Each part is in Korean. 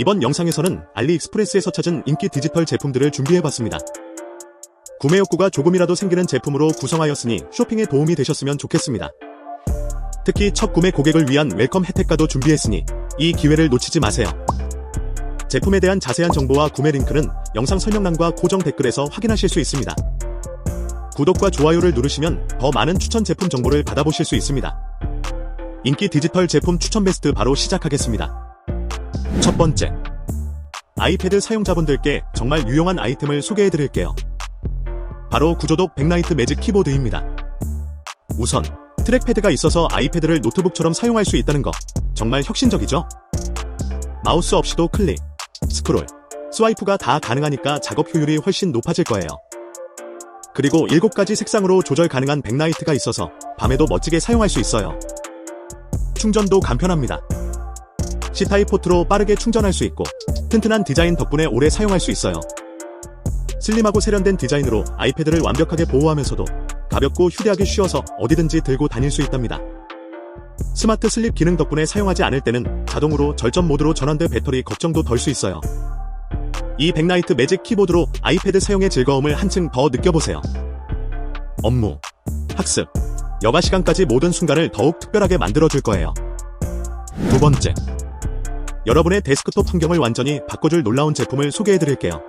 이번 영상에서는 알리익스프레스에서 찾은 인기 디지털 제품들을 준비해봤습니다. 구매 욕구가 조금이라도 생기는 제품으로 구성하였으니 쇼핑에 도움이 되셨으면 좋겠습니다. 특히 첫 구매 고객을 위한 웰컴 혜택과도 준비했으니 이 기회를 놓치지 마세요. 제품에 대한 자세한 정보와 구매 링크는 영상 설명란과 고정 댓글에서 확인하실 수 있습니다. 구독과 좋아요를 누르시면 더 많은 추천 제품 정보를 받아보실 수 있습니다. 인기 디지털 제품 추천 베스트 바로 시작하겠습니다. 첫 번째. 아이패드 사용자분들께 정말 유용한 아이템을 소개해 드릴게요. 바로 구조독 백라이트 매직 키보드입니다. 우선, 트랙패드가 있어서 아이패드를 노트북처럼 사용할 수 있다는 거 정말 혁신적이죠? 마우스 없이도 클릭, 스크롤, 스와이프가 다 가능하니까 작업 효율이 훨씬 높아질 거예요. 그리고 7가지 색상으로 조절 가능한 백라이트가 있어서 밤에도 멋지게 사용할 수 있어요. 충전도 간편합니다. C타입 포트로 빠르게 충전할 수 있고 튼튼한 디자인 덕분에 오래 사용할 수 있어요. 슬림하고 세련된 디자인으로 아이패드를 완벽하게 보호하면서도 가볍고 휴대하기 쉬워서 어디든지 들고 다닐 수 있답니다. 스마트 슬립 기능 덕분에 사용하지 않을 때는 자동으로 절전 모드로 전환돼 배터리 걱정도 덜 수 있어요. 이 백라이트 매직 키보드로 아이패드 사용의 즐거움을 한층 더 느껴보세요. 업무, 학습, 여가 시간까지 모든 순간을 더욱 특별하게 만들어줄 거예요. 두 번째. 여러분의 데스크톱 환경을 완전히 바꿔줄 놀라운 제품을 소개해드릴게요.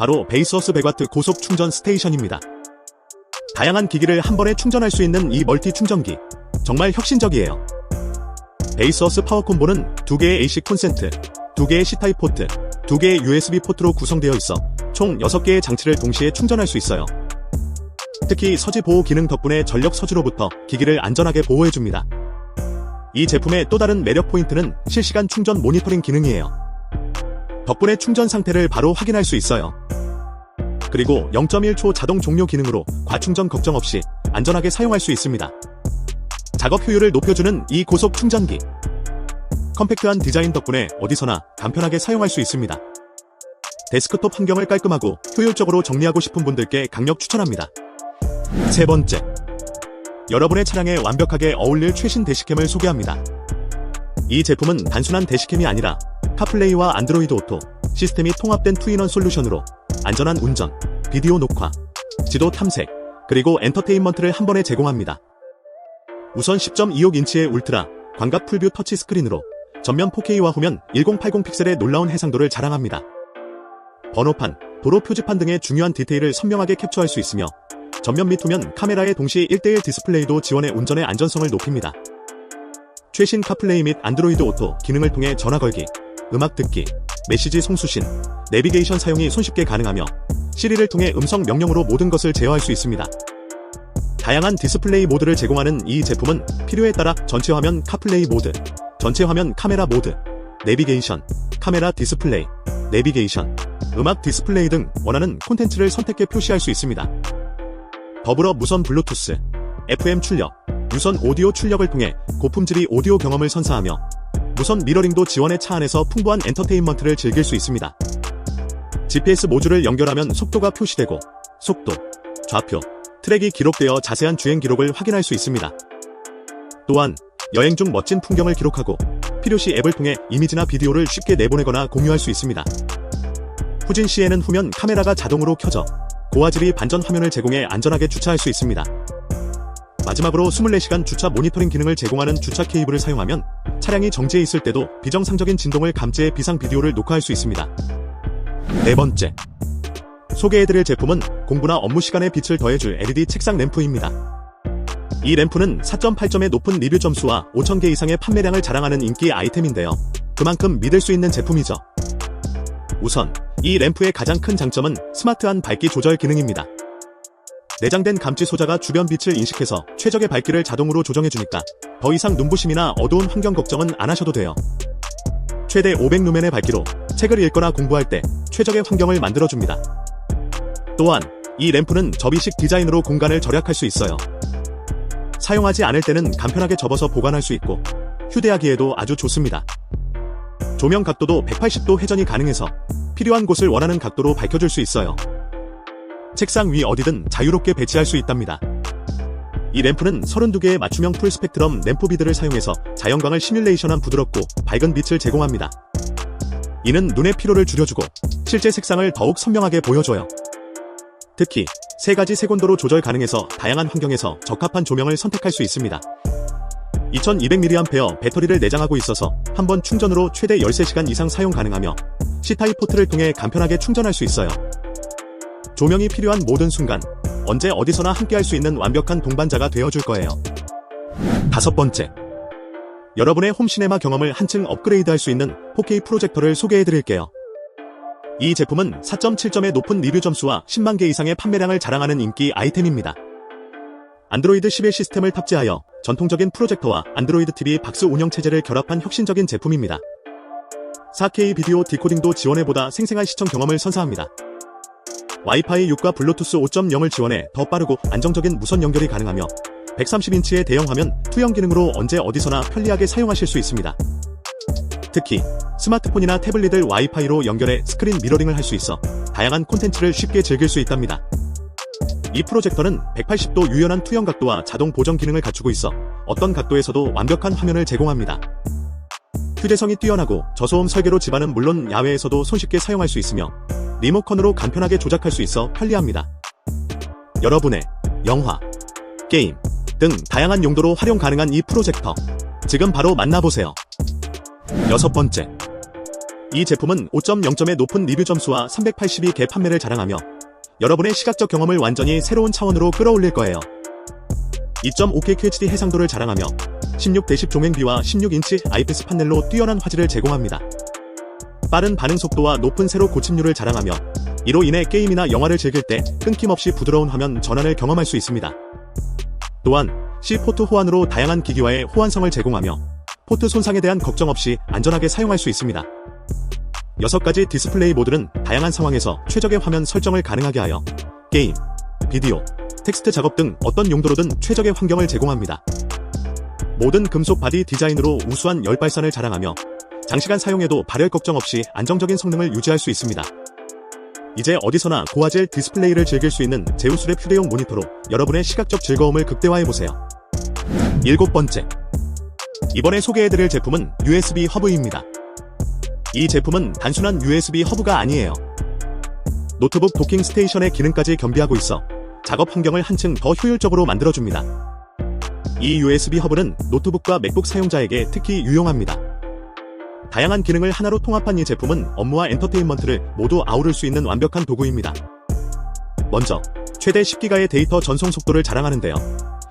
바로 베이스어스 100W 고속 충전 스테이션입니다. 다양한 기기를 한 번에 충전할 수 있는 이 멀티 충전기. 정말 혁신적이에요. 베이스어스 파워 콤보는 두 개의 AC 콘센트, 두 개의 C타입 포트, 두 개의 USB 포트로 구성되어 있어 총 6개의 장치를 동시에 충전할 수 있어요. 특히 서지 보호 기능 덕분에 전력 서주로부터 기기를 안전하게 보호해줍니다. 이 제품의 또 다른 매력 포인트는 실시간 충전 모니터링 기능이에요. 덕분에 충전 상태를 바로 확인할 수 있어요. 그리고 0.1초 자동 종료 기능으로 과충전 걱정 없이 안전하게 사용할 수 있습니다. 작업 효율을 높여주는 이 고속 충전기. 컴팩트한 디자인 덕분에 어디서나 간편하게 사용할 수 있습니다. 데스크톱 환경을 깔끔하고 효율적으로 정리하고 싶은 분들께 강력 추천합니다. 세 번째. 여러분의 차량에 완벽하게 어울릴 최신 대시캠을 소개합니다. 이 제품은 단순한 대시캠이 아니라 카플레이와 안드로이드 오토 시스템이 통합된 투인원 솔루션으로 안전한 운전, 비디오 녹화, 지도 탐색, 그리고 엔터테인먼트를 한 번에 제공합니다. 우선 10.26인치의 울트라 광각 풀뷰 터치 스크린으로 전면 4K와 후면 1080 픽셀의 놀라운 해상도를 자랑합니다. 번호판, 도로 표지판 등의 중요한 디테일을 선명하게 캡처할 수 있으며 전면 및 후면 카메라의 동시 1대1 디스플레이도 지원해 운전의 안전성을 높입니다. 최신 카플레이 및 안드로이드 오토 기능을 통해 전화 걸기, 음악 듣기, 메시지 송수신, 내비게이션 사용이 손쉽게 가능하며 시리를 통해 음성 명령으로 모든 것을 제어할 수 있습니다. 다양한 디스플레이 모드를 제공하는 이 제품은 필요에 따라 전체 화면 카플레이 모드, 전체 화면 카메라 모드, 내비게이션, 카메라 디스플레이, 내비게이션, 음악 디스플레이 등 원하는 콘텐츠를 선택해 표시할 수 있습니다. 더불어 무선 블루투스, FM 출력, 유선 오디오 출력을 통해 고품질이 오디오 경험을 선사하며 무선 미러링도 지원해 차 안에서 풍부한 엔터테인먼트를 즐길 수 있습니다. GPS 모듈을 연결하면 속도가 표시되고 속도, 좌표, 트랙이 기록되어 자세한 주행 기록을 확인할 수 있습니다. 또한 여행 중 멋진 풍경을 기록하고 필요시 앱을 통해 이미지나 비디오를 쉽게 내보내거나 공유할 수 있습니다. 후진 시에는 후면 카메라가 자동으로 켜져 고화질이 반전 화면을 제공해 안전하게 주차할 수 있습니다. 마지막으로 24시간 주차 모니터링 기능을 제공하는 주차 케이블을 사용하면 차량이 정지해 있을 때도 비정상적인 진동을 감지해 비상 비디오를 녹화할 수 있습니다. 네 번째. 소개해드릴 제품은 공부나 업무 시간에 빛을 더해줄 LED 책상 램프입니다. 이 램프는 4.8점의 높은 리뷰 점수와 5,000개 이상의 판매량을 자랑하는 인기 아이템인데요. 그만큼 믿을 수 있는 제품이죠. 우선, 이 램프의 가장 큰 장점은 스마트한 밝기 조절 기능입니다. 내장된 감지 소자가 주변 빛을 인식해서 최적의 밝기를 자동으로 조정해주니까 더 이상 눈부심이나 어두운 환경 걱정은 안 하셔도 돼요. 최대 500루멘의 밝기로 책을 읽거나 공부할 때 최적의 환경을 만들어줍니다. 또한 이 램프는 접이식 디자인으로 공간을 절약할 수 있어요. 사용하지 않을 때는 간편하게 접어서 보관할 수 있고 휴대하기에도 아주 좋습니다. 조명 각도도 180도 회전이 가능해서 필요한 곳을 원하는 각도로 밝혀줄 수 있어요. 책상 위 어디든 자유롭게 배치할 수 있답니다. 이 램프는 32개의 맞춤형 풀 스펙트럼 램프 비드를 사용해서 자연광을 시뮬레이션한 부드럽고 밝은 빛을 제공합니다. 이는 눈의 피로를 줄여주고 실제 색상을 더욱 선명하게 보여줘요. 특히 세 가지 색온도로 조절 가능해서 다양한 환경에서 적합한 조명을 선택할 수 있습니다. 2200mAh 배터리를 내장하고 있어서 한 번 충전으로 최대 13시간 이상 사용 가능하며 C타입 포트를 통해 간편하게 충전할 수 있어요. 조명이 필요한 모든 순간 언제 어디서나 함께할 수 있는 완벽한 동반자가 되어줄 거예요. 다섯 번째. 여러분의 홈시네마 경험을 한층 업그레이드할 수 있는 4K 프로젝터를 소개해드릴게요. 이 제품은 4.7점의 높은 리뷰 점수와 10만 개 이상의 판매량을 자랑하는 인기 아이템입니다. 안드로이드 11 시스템을 탑재하여 전통적인 프로젝터와 안드로이드 TV 박스 운영 체제를 결합한 혁신적인 제품입니다. 4K 비디오 디코딩도 지원해보다 생생한 시청 경험을 선사합니다. 와이파이 6과 블루투스 5.0을 지원해 더 빠르고 안정적인 무선 연결이 가능하며 130인치의 대형 화면 투영 기능으로 언제 어디서나 편리하게 사용하실 수 있습니다. 특히 스마트폰이나 태블릿을 와이파이로 연결해 스크린 미러링을 할 수 있어 다양한 콘텐츠를 쉽게 즐길 수 있답니다. 이 프로젝터는 180도 유연한 투영 각도와 자동 보정 기능을 갖추고 있어 어떤 각도에서도 완벽한 화면을 제공합니다. 휴대성이 뛰어나고 저소음 설계로 집안은 물론 야외에서도 손쉽게 사용할 수 있으며 리모컨으로 간편하게 조작할 수 있어 편리합니다. 여러분의 영화, 게임 등 다양한 용도로 활용 가능한 이 프로젝터 지금 바로 만나보세요. 여섯 번째. 이 제품은 5.0점의 높은 리뷰 점수와 382개 판매를 자랑하며 여러분의 시각적 경험을 완전히 새로운 차원으로 끌어올릴 거예요. 2.5K QHD 해상도를 자랑하며 16대10 종횡비와 16인치 IPS 판넬로 뛰어난 화질을 제공합니다. 빠른 반응 속도와 높은 세로 고침률을 자랑하며 이로 인해 게임이나 영화를 즐길 때 끊김없이 부드러운 화면 전환을 경험할 수 있습니다. 또한 C포트 호환으로 다양한 기기와의 호환성을 제공하며 포트 손상에 대한 걱정 없이 안전하게 사용할 수 있습니다. 6가지 디스플레이 모드는 다양한 상황에서 최적의 화면 설정을 가능하게 하여 게임, 비디오, 텍스트 작업 등 어떤 용도로든 최적의 환경을 제공합니다. 모든 금속 바디 디자인으로 우수한 열 발산을 자랑하며 장시간 사용해도 발열 걱정 없이 안정적인 성능을 유지할 수 있습니다. 이제 어디서나 고화질 디스플레이를 즐길 수 있는 제우스랩 휴대용 모니터로 여러분의 시각적 즐거움을 극대화해보세요. 일곱 번째. 이번에 소개해드릴 제품은 USB 허브입니다. 이 제품은 단순한 USB 허브가 아니에요. 노트북 도킹 스테이션의 기능까지 겸비하고 있어 작업 환경을 한층 더 효율적으로 만들어줍니다. 이 USB 허브는 노트북과 맥북 사용자에게 특히 유용합니다. 다양한 기능을 하나로 통합한 이 제품은 업무와 엔터테인먼트를 모두 아우를 수 있는 완벽한 도구입니다. 먼저 최대 10기가의 데이터 전송 속도를 자랑하는데요.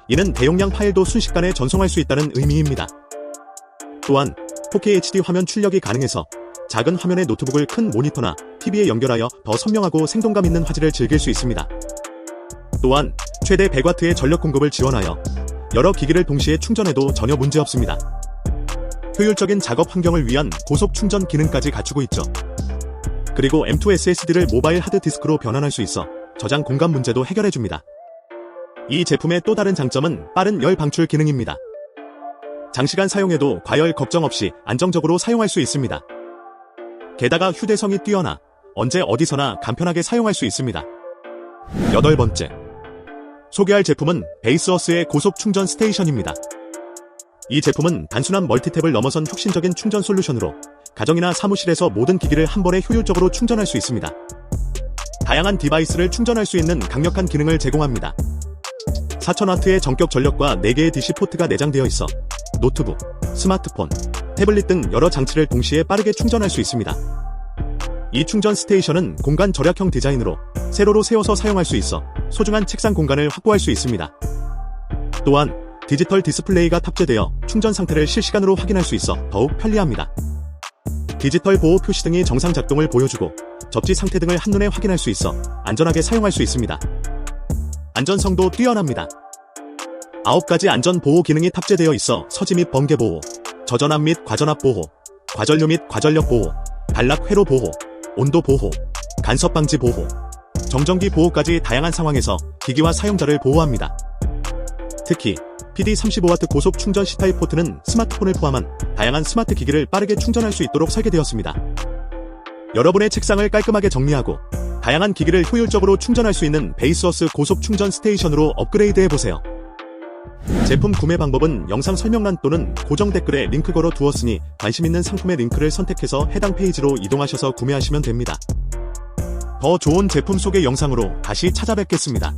이는 대용량 파일도 순식간에 전송할 수 있다는 의미입니다. 또한 4K HD 화면 출력이 가능해서 작은 화면의 노트북을 큰 모니터나 TV에 연결하여 더 선명하고 생동감 있는 화질을 즐길 수 있습니다. 또한 최대 100W의 전력 공급을 지원하여 여러 기기를 동시에 충전해도 전혀 문제 없습니다. 효율적인 작업 환경을 위한 고속 충전 기능까지 갖추고 있죠. 그리고 M2 SSD를 모바일 하드디스크로 변환할 수 있어 저장 공간 문제도 해결해줍니다. 이 제품의 또 다른 장점은 빠른 열 방출 기능입니다. 장시간 사용해도 과열 걱정 없이 안정적으로 사용할 수 있습니다. 게다가 휴대성이 뛰어나 언제 어디서나 간편하게 사용할 수 있습니다. 여덟 번째. 소개할 제품은 베이스어스의 고속 충전 스테이션입니다. 이 제품은 단순한 멀티탭을 넘어선 혁신적인 충전 솔루션으로 가정이나 사무실에서 모든 기기를 한 번에 효율적으로 충전할 수 있습니다. 다양한 디바이스를 충전할 수 있는 강력한 기능을 제공합니다. 4000W의 전격 전력과 4개의 DC 포트가 내장되어 있어 노트북, 스마트폰, 태블릿 등 여러 장치를 동시에 빠르게 충전할 수 있습니다. 이 충전 스테이션은 공간 절약형 디자인으로 세로로 세워서 사용할 수 있어 소중한 책상 공간을 확보할 수 있습니다. 또한 디지털 디스플레이가 탑재되어 충전 상태를 실시간으로 확인할 수 있어 더욱 편리합니다. 디지털 보호 표시 등이 정상 작동을 보여주고 접지 상태 등을 한눈에 확인할 수 있어 안전하게 사용할 수 있습니다. 안전성도 뛰어납니다. 9가지 안전 보호 기능이 탑재되어 있어 서지 및 번개 보호, 저전압 및 과전압 보호, 과전류 및 과전력 보호, 단락 회로 보호, 온도 보호, 간섭 방지 보호, 정전기 보호까지 다양한 상황에서 기기와 사용자를 보호합니다. 특히 PD35W 고속 충전 C타입 포트는 스마트폰을 포함한 다양한 스마트 기기를 빠르게 충전할 수 있도록 설계되었습니다. 여러분의 책상을 깔끔하게 정리하고 다양한 기기를 효율적으로 충전할 수 있는 베이스워스 고속 충전 스테이션으로 업그레이드해보세요. 제품 구매 방법은 영상 설명란 또는 고정 댓글에 링크 걸어 두었으니 관심 있는 상품의 링크를 선택해서 해당 페이지로 이동하셔서 구매하시면 됩니다. 더 좋은 제품 소개 영상으로 다시 찾아뵙겠습니다.